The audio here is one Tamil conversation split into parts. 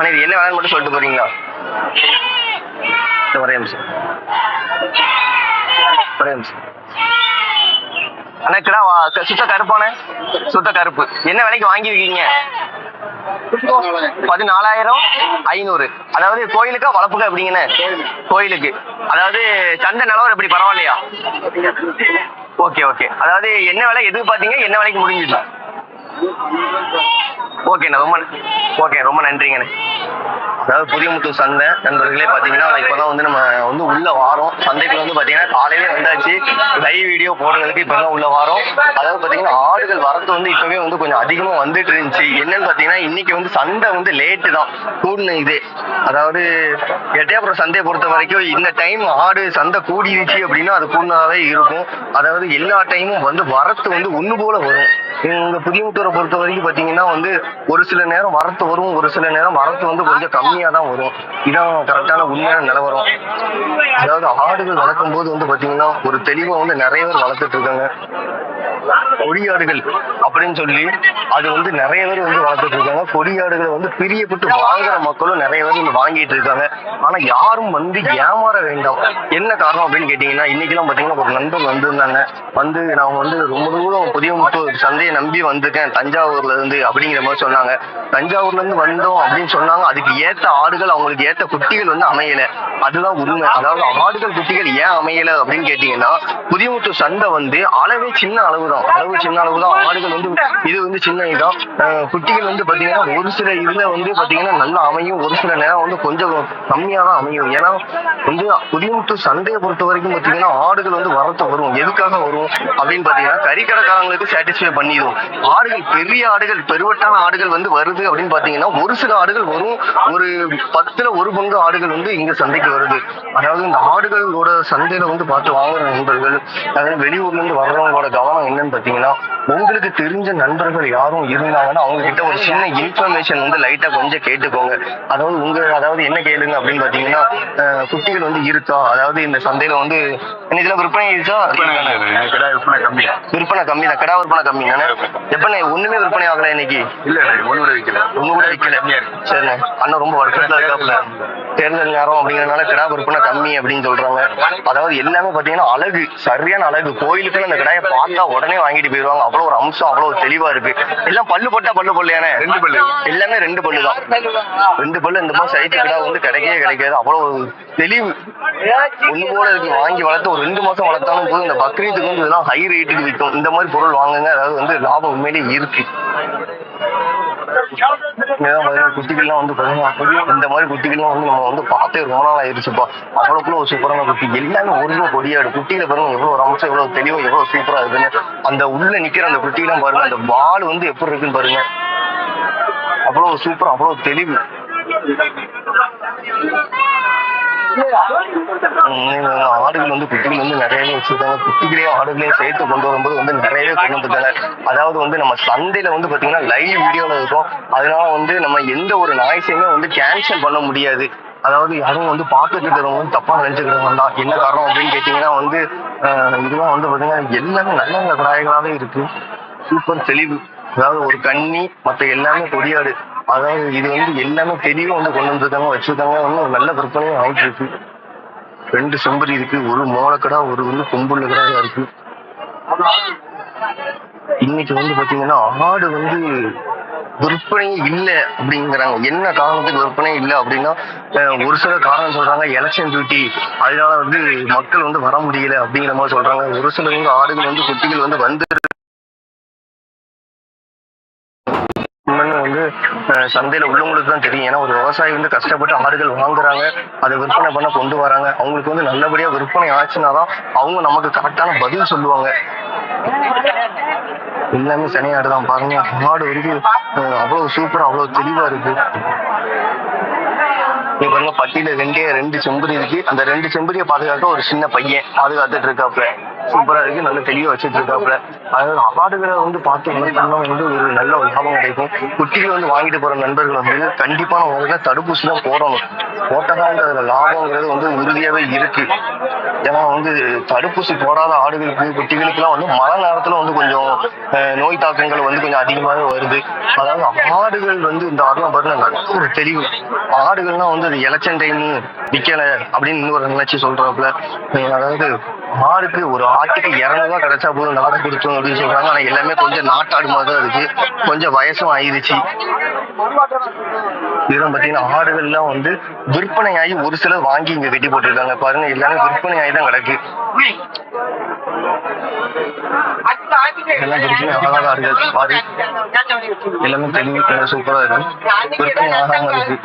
அண்ணா இது என்ன வேலைன்னு மட்டும் சொல்லிட்டு போறீங்களா? ஒரே நிமிஷம். ஒரே நிமிஷம். அண்ணா கிடா சுத்த கருப்பானே சுத்த கருப்பு. என்ன விலைக்கு வாங்கியிருக்கீங்க? பதினாலாயிரம் ஐநூறு. அதாவது கோயிலுக்கா வளர்ப்புக்கா எப்படிங்கண்ணே கோயிலுக்கு. அதாவது சந்தை நிலவரம் எப்படி பரவாயில்லையா? Okay okay. அதாவது என்ன விலை எதிர்பார்த்தீங்க என்ன விலைக்கு முடிஞ்சிடலாம் ஓகேண்ணா ரொம்ப ஓகே ரொம்ப நன்றிங்கண்ணே அதாவது புதியமுத்து சந்தை நண்பர்களே பார்த்தீங்கன்னா இப்போதான் வந்து நம்ம வந்து உள்ள வாரோம். சந்தைக்குள்ள வந்து பார்த்தீங்கன்னா காலையிலே வந்தாச்சு. லைவ் வீடியோ போடுறதுக்கு இப்போ தான் உள்ள வாரம். அதாவது பார்த்தீங்கன்னா ஆடுகள் வரத்து வந்து இப்போவே வந்து கொஞ்சம் அதிகமாக வந்துட்டு இருந்துச்சு. என்னன்னு பார்த்தீங்கன்னா இன்னைக்கு வந்து சந்தை வந்து லேட்டு தான். கூடுன இது. அதாவது எட்டயபுரம் சந்தையை பொறுத்த வரைக்கும் இந்த டைம் ஆடு சந்தை கூடிடுச்சு அப்படின்னா அது கூடினதாவே இருக்கும். அதாவது எல்லா டைமும் வந்து வரத்து வந்து ஒன்று போல வரும். இந்த புதியமுத்தூரை பொறுத்த வரைக்கும் பார்த்தீங்கன்னா வந்து ஒரு சில நேரம் வரத்து வரும் ஒரு சில நேரம் வரத்து வந்து கொஞ்சம் கம்மியாக தான் வரும். இதான் கரெக்டான உண்மையான நிலவரம். அதாவது ஆடுகள் வளர்க்கும் போது வந்து பார்த்தீங்கன்னா ஒரு தெளிவா வந்து நிறைய பேர் வளர்த்துட்டு இருக்காங்க. கொடியாடுகள் அப்படின்னு சொல்லி அது வந்து நிறைய பேர் வந்து வளர்த்துட்டு இருக்காங்க. கொடியாடுகளை வந்து பிரியப்பட்டு வாங்குற மக்களும் நிறைய பேர் வந்து வாங்கிட்டு இருக்காங்க. ஆனா யாரும் வந்து ஏமாற வேண்டாம். என்ன காரணம் அப்படின்னு கேட்டீங்கன்னா இன்னைக்கெல்லாம் பாத்தீங்கன்னா ஒரு நண்பன் வந்திருந்தாங்க. வந்து நான் வந்து ரொம்ப தூரம் புதிய சந்தையை நம்பி வந்திருக்கேன். தஞ்சாவூர்ல இருந்து அப்படிங்கிற மாதிரி சொன்னாங்க. தஞ்சாவூர்ல இருந்து வந்தோம் அப்படின்னு சொன்னாங்க. அதுக்கு ஏத்த ஆடுகள் அவங்களுக்கு ஏத்த குட்டிகள் வந்து அமையல. அதுதான் உண்மை. அதாவது ஆடுகள் குட்டிகள் ஏன் அமையல அப்படின்னு கேட்டீங்கன்னா புதியமுத்து சந்தை வந்து அளவே சின்ன அளவு தான் அளவு சின்ன அளவு தான் ஆடுகள் வந்து இது வந்து சின்ன இதான் குட்டிகள் வந்து பாத்தீங்கன்னா ஒரு சில இதுல வந்து பாத்தீங்கன்னா நல்லா அமையும். ஒரு சில நேரம் வந்து கொஞ்சம் கம்மியா தான் அமையும். ஏன்னா வந்து புதியமுத்து சந்தையை பொறுத்த வரைக்கும் பாத்தீங்கன்னா ஆடுகள் வந்து வரத்து வரும். எதுக்காக வரும் அப்படின்னு பாத்தீங்கன்னா கறிக்கடைக்காரங்களுக்கு சாட்டிஸ்ஃபை பண்ணி பண்ணிடும் ஆடுகள் பெரிய ஆடுகள் பெருவட்டான ஆடுகள் வந்து வருது அப்படின்னு பாத்தீங்கன்னா ஒரு சில ஆடுகள் வரும். ஒரு பத்துல ஒரு பங்கு ஆடுகள் வந்து இங்க சந்தைக்கு வருது. அதாவது இந்த ஆடுகளோட சந்தையில வந்து பார்த்து வாங்குற நண்பர்கள் அதாவது வெளியூர்ல இருந்து வர்றவங்களோட கவனம் என்னன்னு பாத்தீங்கன்னா உங்களுக்கு தெரிஞ்ச நண்பர்கள் யாரும் இருந்தாங்கன்னா அவங்க கிட்ட ஒரு சின்ன இன்ஃபர்மேஷன் வந்து லைட்டா கொஞ்சம் கேட்டுக்கோங்க. அதாவது உங்க அதாவது என்ன கேளுங்க அப்படின்னு பாத்தீங்கன்னா குட்டிகள் வந்து இருக்கா? அதாவது இந்த சந்தையில வந்து இதுல விற்பனை இருக்கா? விற்பனை கம்மி. விற்பனை கம்மி தான். கடா விற்பனை கம்மி எப்பண்ணே ஒண்ணுமே விற்பனை ஆகல இன்னைக்கு? இல்ல ஒண்ணு கூட விக்கல. ஒண்ணு கூட இருக்கு. சரிண்ணே. அண்ணன் ரொம்ப வருஷத்துல இருக்காப்புல. தேர்தல் நேரம் அப்படிங்கறதுனால கிடா விற்பனை கம்மி அப்படின்னு சொல்றாங்க. அதாவது எல்லாமே பாத்தீங்கன்னா அழகு சரியான அழகு. கோயிலுக்குன்னு அந்த கடாயை பார்த்தா உடனே வாங்கிட்டு போயிருவாங்க அவ்வளவு ஒரு அம்சம் அவ்வளவு தெளிவா இருக்கு. எல்லாம் பல்லு போட்டா பல்லு போடலையானே ரெண்டு பல்லு. எல்லாமே ரெண்டு பல்லு தான். ரெண்டு பல்லு இந்த மாதிரி சைத்து கிடா வந்து கிடைக்கவே கிடைக்காது. அவ்வளவு தெளிவு. ஒண்ணு போல இருக்கு. வாங்கி வளர்த்து ஒரு ரெண்டு மாசம் வளர்த்தாலும் போதும். இந்த பக்ரீத்துக்கு வந்து இதெல்லாம் ஹை ரேட்டுக்கு விற்கும். இந்த மாதிரி பொருள் வாங்குங்க. அதாவது வந்து லாபம் உண்மையிலே இருக்கு. குட்டிகள்லாம் வந்து பாத்தீங்கன்னா இந்த மாதிரி குட்டிகள்லாம் வந்து நம்ம வந்து பார்த்தே ரொம்ப நாள் ஆயிருச்சுப்பா அவ்வளவுக்குள்ள ஒரு சூப்பரான குட்டி. எல்லாமே ஒரிஜினல் கொடியாடு குட்டியில பாருங்க எவ்வளவு ஒரு அம்சம் எவ்வளவு தெளிவா எவ்வளவு சூப்பரா இருக்குன்னு. அந்த உள்ள நிக்கிற அந்த குட்டிலாம் பாருங்க அந்த வால் வந்து எப்படி இருக்குன்னு பாருங்க. அவ்வளவு சூப்பர் அவ்வளவு தெளிவு. ஆடுகள் வந்து குட்டிகள் வந்து நிறையவே வச்சிருக்காங்க. குட்டிகளையும் ஆடுகளையும் சேர்த்து கொண்டு வரும்போது வந்து நிறையவே கொண்டு வந்திருக்காங்க அதாவது வந்து நம்ம சந்தையில வந்து பாத்தீங்கன்னா லைவ் வீடியோல இருக்கும். அதனால வந்து நம்ம எந்த ஒரு நாய்ஸையுமே வந்து கேன்சல் பண்ண முடியாது. அதாவது யாரும் வந்து பார்த்துட்டு இருக்கிறவங்க வந்து தப்பா நினைச்சுக்கிறவங்க வேண்டாம். என்ன காரணம் அப்படின்னு கேட்டீங்கன்னா வந்து ஆஹ் இதெல்லாம் வந்து பாத்தீங்கன்னா எல்லாமே நல்ல நல்ல கடாய்களாவே இருக்கு. சூப்பர் தெளிவு. அதாவது ஒரு கண்ணி மற்ற எல்லாமே கொடியாடு அதாவது இது வந்து எல்லாமே தெளிவா வந்து கொண்டு வந்திருக்காங்க வச்சிருக்காங்க. வந்து ஒரு நல்ல விற்பனையும் ஆயிட்டு இருக்கு. ரெண்டு செம்பரி இருக்கு ஒரு மோளக்கடா ஒரு வந்து கொம்புள்ள கடா இருக்கு. இன்னைக்கு வந்து பாத்தீங்கன்னா ஆடு வந்து விற்பனை இல்லை அப்படிங்கிறாங்க. என்ன காரணத்துக்கு விற்பனை இல்லை அப்படின்னா ஒரு சில காரணம் சொல்றாங்க. எலெக்ஷன் டியூட்டி அதனால வந்து மக்கள் வந்து வர முடியல அப்படிங்கிற மாதிரி சொல்றாங்க. ஒரு சில வந்து ஆடுகள் வந்து குட்டிகள் வந்து வந்து சந்தையில உள்ளவங்களுக்கு தான் தெரியும். ஏன்னா ஒரு விவசாயி வந்து கஷ்டப்பட்டு ஆடுகள் வாங்குறாங்க அதை விற்பனை பண்ண கொண்டு வராங்க. அவங்களுக்கு வந்து நல்லபடியா விற்பனை ஆச்சுன்னா தான் அவங்க நமக்கு கரெக்டான பதில் சொல்லுவாங்க. எல்லாமே சனியாடு தான் பாருங்க ஆடு வந்து அவ்வளவு சூப்பரா அவ்வளவு தெளிவா இருக்கு. இப்ப பாருங்க பட்டியில ரெண்டே ரெண்டு செம்பரி இருக்கு. அந்த ரெண்டு செம்பரிய பாதுகாக்க ஒரு சின்ன பையன் பாதுகாத்துட்டு இருக்காப்ல சூப்பரா இருக்கு நல்ல தெளிவா வச்சுட்டு இருக்காப்புல அதாவது ஆடுகளை வந்து பார்த்து வந்து ஒரு நல்ல ஒரு லாபம் கிடைக்கும். குட்டிகள் வந்து வாங்கிட்டு போற நண்பர்கள் வந்து கண்டிப்பான முறையில தடுப்பூசி தான் போடணும். போட்டதான் அதுல லாபங்கிறது வந்து உறுதியாவே இருக்கு. ஏன்னா வந்து தடுப்பூசி போடாத ஆடுகளுக்கு குட்டிகளுக்குலாம் வந்து மழை நேரத்துல வந்து கொஞ்சம் நோய் தாக்கங்கள் வந்து கொஞ்சம் அதிகமாகவே வருது. அதாவது ஆடுகள் வந்து இந்த ஆடுலாம் பாருங்க நல்ல ஒரு தெளிவு. ஆடுகள்லாம் வந்து அது எலெக்ஷன் டைம் விக்கல அப்படின்னு இன்னொரு நினைச்சு சொல்றாப்புல. அதாவது ஆடுக்கு ஒரு பாக்கெட்டு இரநூறுவா கிடைச்சா போதும் நாடை கொடுத்தோம் அப்படின்னு சொல்றாங்க. ஆனா எல்லாமே கொஞ்சம் நாட்டாடு மாதிரி தான் இருக்கு. கொஞ்சம் வயசும் ஆயிருச்சு இதெல்லாம் பாத்தீங்கன்னா ஆடுகள்லாம் வந்து விற்பனையாகி ஒரு சிலர் வாங்கி இங்க கட்டி போட்டிருக்காங்க. பாருங்க எல்லாமே விற்பனையாகி தான் கிடக்கு. ஆகாத ஆடுகள் பாரு. எல்லாமே தெளிவு சூப்பரா விற்பனை ஆகாம இருக்கு.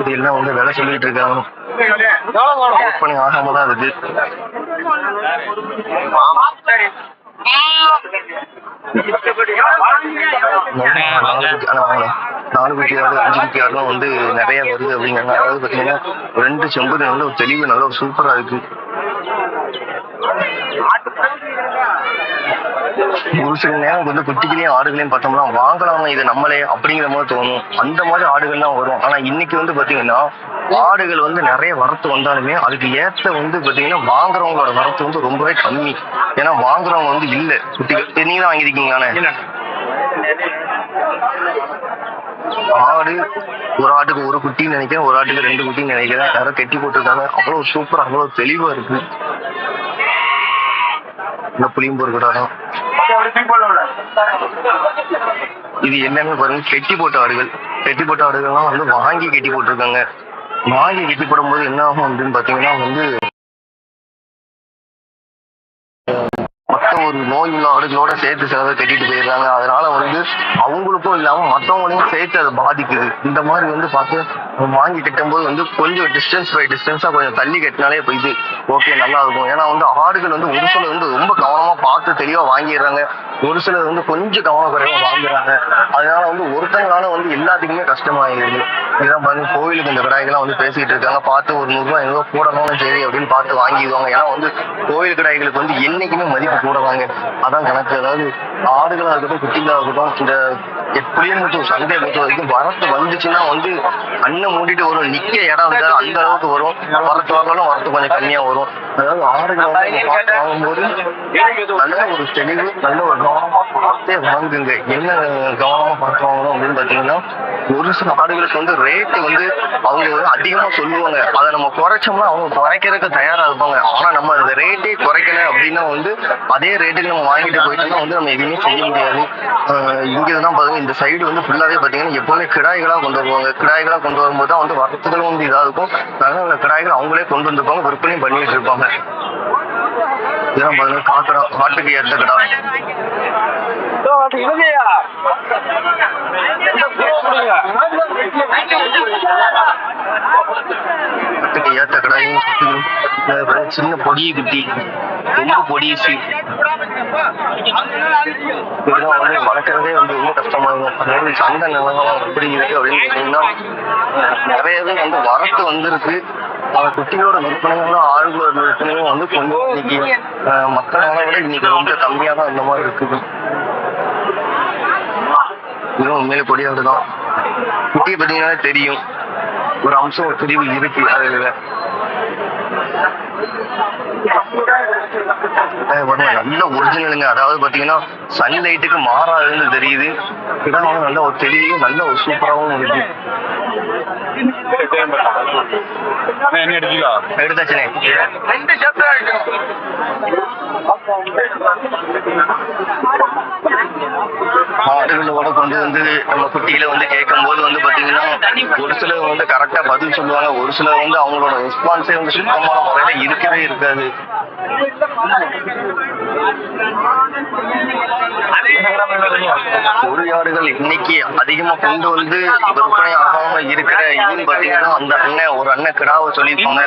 இது எல்லாம் வந்து விலை சொல்லிட்டு இருக்காங்க. விற்பனை ஆகாம தான் இருக்கு. நாலு குட்டி நாலு குட்டி ஆடு அஞ்சு குட்டி ஆடுலாம் வந்து நிறைய வருது அப்படிங்கிறாங்க அதாவது பாத்தீங்கன்னா ரெண்டு செம்பு நல்ல ஒரு தெளிவு நல்ல ஒரு சூப்பரா இருக்கு. ஒரு சில நேரம் வந்து குட்டிகளையும் ஆடுகளையும் பார்த்தோம்னா வாங்கலாமா இது நம்மளே அப்படிங்கிற மாதிரி தோணும். அந்த மாதிரி ஆடுகள்லாம் வரும். ஆனா இன்னைக்கு வந்து பாத்தீங்கன்னா ஆடுகள் வந்து நிறைய வரத்து வந்தாலுமே அதுக்கு ஏத்த வந்து பாத்தீங்கன்னா வாங்குறவங்களோட வரத்து வந்து ரொம்பவே கம்மி. ஏன்னா வாங்குறவங்க வந்து இல்ல. குட்டிகள். நீங்க தான் வாங்கியிருக்கீங்களாண்ணே ஆடு ஒரு ஆட்டுக்கு ஒரு குட்டின்னு நினைக்கிறேன். ஒரு ஆட்டுக்கு ரெண்டு குட்டின்னு நினைக்கிறேன். யாரோ கட்டி போட்டிருக்காங்க. அவ்வளவு சூப்பரா அவ்வளவு தெளிவா இருக்கு. இந்த புளியம்பூர் கூட இது எல்லாமே பாருங்க கெட்டி போட்ட ஆடுகள். கெட்டி போட்ட ஆடுகள்லாம் வந்து வாங்கி கெட்டி போட்டிருக்காங்க. வாங்கி கெட்டி போடும்போது என்ன ஆகும் அப்படின்னு பாத்தீங்கன்னா வந்து ஒரு நோய் உள்ள ஆடுகளோட சேர்த்து சிலதை கட்டிட்டு போயிடுறாங்க. அதனால வந்து அவங்களுக்கும் இல்லாம மற்றவங்களையும் சேர்த்து அதை பாதிக்குது. இந்த மாதிரி வந்து பார்த்து வாங்கி கட்டும்போது வந்து கொஞ்சம் டிஸ்டன்ஸ் பை டிஸ்டன்ஸா கொஞ்சம் தள்ளி கட்டினாலே இப்போ இது ஓகே நல்லா இருக்கும். ஏன்னா வந்து ஆடுகள் வந்து ஒரு வந்து ரொம்ப கவனமா பார்த்து தெளிவா வாங்கிடுறாங்க. ஒரு சிலர் வந்து கொஞ்சம் கவனக்குறைவா வாங்குறாங்க அதனால வந்து ஒருத்தங்களால வந்து எல்லாத்துக்குமே கஷ்டமாயிருது இதான் பாருங்க கோவிலுக்கு இந்த கடாய்கள்லாம் வந்து பேசிட்டு இருக்காங்க. பார்த்து ஒரு நூறு ரூபாய் எவ்வளோ போடணும் சரி அப்படின்னு பார்த்து வாங்கிடுவாங்க. ஏன்னா வந்து கோவில் கடாய்களுக்கு வந்து என்னைக்குமே மதிப்பு கூடவாங்க அதான் கணக்கு. அதாவது ஆடுகளா இருக்கட்டும் குட்டிகளா இருக்கட்டும் இந்த புளியமுத்து சந்தையை பொறுத்த வரைக்கும் வரத்து வந்துச்சுன்னா வந்து அண்ணன் மூடிட்டு வரும். நிக்க இடம் இருந்தா அந்த அளவுக்கு வரும். வரத்து வரலாம் வரத்து கொஞ்சம் கம்மியா வரும். அதாவது ஆடுகளை வந்து வாங்கும்போது நல்ல ஒரு தெளிவு நல்ல ஒரு பார்த்தே வாங்குங்க. என்ன கவனமா பார்த்து வாங்கணும் அப்படின்னு பாத்தீங்கன்னா ஒரு சில ஆடுகளுக்கு வந்து ரேட்டு வந்து அவங்க வந்து அதிகமா சொல்லுவாங்க. அதை நம்ம குறைச்சோம்னா அவங்க குறைக்கிறதுக்கு தயாரா இருப்பாங்க. ஆனா நம்ம அந்த ரேட்டே குறைக்கல அப்படின்னா வந்து அதே ரேட்டுக்கு நம்ம வாங்கிட்டு போயிட்டோம்னா வந்து நம்ம எதுவுமே செய்ய முடியாது. ஆஹ் இங்க தான் பாருங்க இந்த சைடு வந்து ஃபுல்லாவே பாத்தீங்கன்னா எப்பவுமே கிடாய்களா கொண்டு வருவாங்க. கிடாய்களா கொண்டு வரும்போது தான் வந்து வரத்துகளும் வந்து இதா இருக்கும் அதனால அந்த கிடாய்கள் அவங்களே கொண்டு வந்திருப்பாங்க விற்பனையும் பண்ணிட்டு இருப்பாங்க. இதெல்லாம் பாருங்க காக்கடா காட்டுக்கு ஏத்த கடா காட்டுக்கு ஏத்த கடாயும் சின்ன பொடியை குட்டி. ரொம்ப பொடியசு இதெல்லாம் வந்து வளர்க்குறதே வந்து ரொம்ப கஷ்டமா இருக்கும் அதாவது சந்தை நிலவரம் எப்படி இருக்கு அப்படின்னு பார்த்தீங்கன்னா நிறையவே வந்து வரத்து வந்திருக்கு. குட்டிகளோட விற்பனைகளும் ஆடுகளோட விற்பனையும் வந்து கொஞ்சம் இன்னைக்கு மற்ற நாளை விட இன்னைக்கு ரொம்ப கம்மியா தான் இந்த மாதிரி இருக்குது. இதுவும் உண்மையிலே கொடியாடு தான். குட்டியை பார்த்தீங்கன்னா தெரியும். ஒரு அம்சம் ஒரு தெரிவு இருக்கு அதுல. நல்ல ஒரிஜினலுங்க அதாவது பாத்தீங்கன்னா சன்லைட்டுக்கு மாறாதுன்னு தெரியுது. இதனால நல்ல ஒரு தெளிவு நல்ல ஒரு சூப்பராகவும் இருக்கு. என்ன எடுத்துக்கோ எடுத்தாச்சுனே ரெண்டு சத்தம் இருக்கணும் ஆடுகளோட கொண்டு வந்து நம்ம குட்டிகளை வந்து கேட்கும் போது வந்து பாத்தீங்கன்னா ஒரு சிலர் வந்து கரெக்டா பதில் சொல்லுவாங்க ஒரு சிலர் வந்து அவங்களோட ரெஸ்பான்ஸே வந்து சுத்தமான முறையில இருக்கவே இருக்காது கொடியாடுகள் இன்னைக்கு அதிகமா கொண்டு வந்து விற்பனை ஆகாம இருக்கிற இதுன்னு பாத்தீங்கன்னா அந்த அண்ணன் ஒரு அண்ணன் கிடாவை சொல்லியிருப்பாங்க.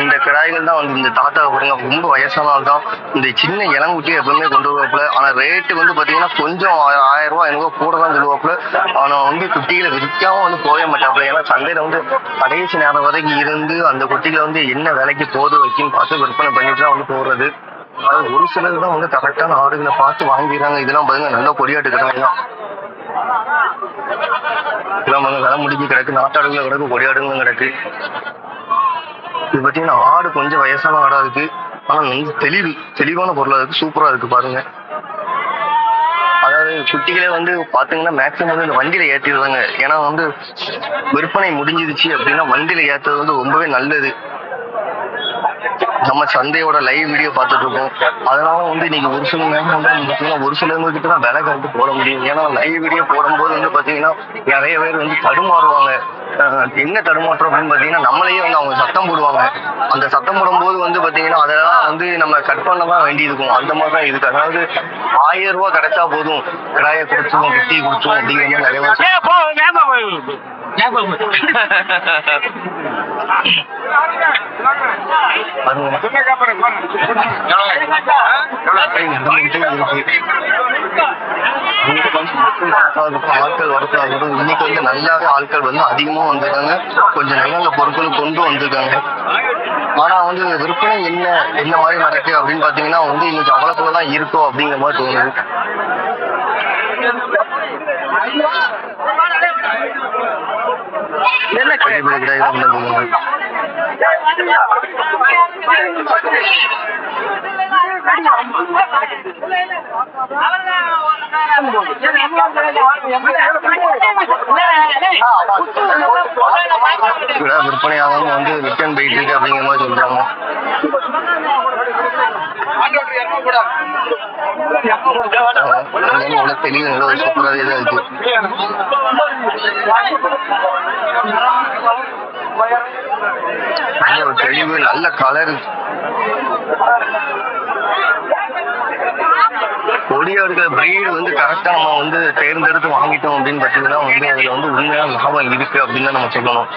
அந்த கிடாய்கள் தான் வந்து இந்த தாத்தா பாருங்க ரொம்ப வயசான தான். இந்த சின்ன இளங்குட்டியை எப்பவுமே கொண்டு வருவாப்புல. ஆனா ரேட்டு வந்து பாத்தீங்கன்னா கொஞ்சம் ஆயிரம் ரூபாய் ஐநூறு கூட தான் சொல்லுவாப்புல. ஆனா வந்து குட்டிகளை விற்காம வந்து போகவே மாட்டாப்புல. ஏன்னா சந்தையில வந்து கடைசி நேரம் வரைக்கும் இருந்து அந்த குட்டிகளை வந்து என்ன விலைக்கு போது வைக்கும் பார்த்து விற்பனை பண்ணிட்டு தான் வந்து போடுறது. அதாவது ஒரு சிலர் தான் வந்து கரெக்டான ஆடுகளை பார்த்து வாங்கிடுறாங்க இதெல்லாம் பாருங்க நல்லா கொடியாட்டு கிடக்கு தான் இதெல்லாம் வந்து விலை முடிஞ்சு கிடக்கு. நாட்டாடுகளும் கிடக்கு கொடியாடுகளும் கிடக்கு. இது பார்த்தீங்கன்னா ஆடு கொஞ்சம் வயசான ஆடா இருக்கு. ஆனா வந்து தெளிவு தெளிவான பொருளா இருக்கு. சூப்பரா இருக்கு பாருங்க. அதாவது குட்டிகளே வந்து பாத்தீங்கன்னா மேக்ஸிமம் வந்து இந்த வண்டியில ஏற்றிடுறாங்க ஏன்னா வந்து விற்பனை முடிஞ்சிருச்சு அப்படின்னா வண்டியில ஏத்துறது வந்து ரொம்பவே நல்லது. நம்ம சந்தையோட லைவ் வீடியோ பார்த்துட்டு இருக்கோம் அதனால வந்து இன்னைக்கு ஒரு சில நேரம் வந்து பார்த்தீங்கன்னா ஒரு சிலவங்க கிட்ட தான் விலை கண்டு போட முடியும். ஏன்னா லைவ் வீடியோ போடும்போது வந்து பார்த்தீங்கன்னா நிறைய பேர் வந்து தடுமாறுவாங்க. என்ன தடுமாற்றம் அப்படின்னு பார்த்தீங்கன்னா நம்மளையே வந்து அவங்க சத்தம் போடுவாங்க. அந்த சத்தம் போடும்போது வந்து பார்த்தீங்கன்னா அதெல்லாம் வந்து நம்ம கட் பண்ண தான் வேண்டி இருக்கும் அந்த மாதிரி தான் இருக்கு. அதாவது ஆயிரம் ரூபாய் கிடைச்சா போதும். கிடாயை குடிச்சோம் குட்டி குடிச்சோம் அப்படிங்கிற மாதிரி நிறைய ஆட்கள் வரக்கூடாது இன்னைக்கு வந்து நல்லாவே ஆட்கள் வந்து அதிகமா வந்திருக்காங்க கொஞ்சம் நல்ல நல்ல பொருட்கள் கொண்டு வந்திருக்காங்க ஆனா வந்து விற்பனை என்ன என்ன மாதிரி நடக்கு அப்படின்னு பாத்தீங்கன்னா வந்து இன்னைக்கு அவ்வளவுக்குள்ளதான் இருக்கும் இருக்கோ அப்படிங்கிற மாதிரி தோணுது பெரிய பெரிய கிடாய்கள் கொண்டு வந்திருக்காங்க. கிடா விற்பனையாகவும் வந்து ரிட்டர்ன் போயிட்டு இருக்கு அப்படிங்கிற மாதிரி சொல்றாங்க. அதனால உள்ள தெளிவு நல்ல ஒரு சூப்பராகவே தான் இருக்கு. ஒரு தெளிவு நல்ல கலர் கொடியாடுகள் பிரீடு வந்து கரெக்டா நம்ம வந்து தேர்ந்தெடுத்து வாங்கிட்டோம் அப்படின்னு பார்த்தீங்கன்னா வந்து அதுல வந்து உண்மையான லாபம் இருக்கு அப்படின்னு தான் நம்ம சொல்லணும்.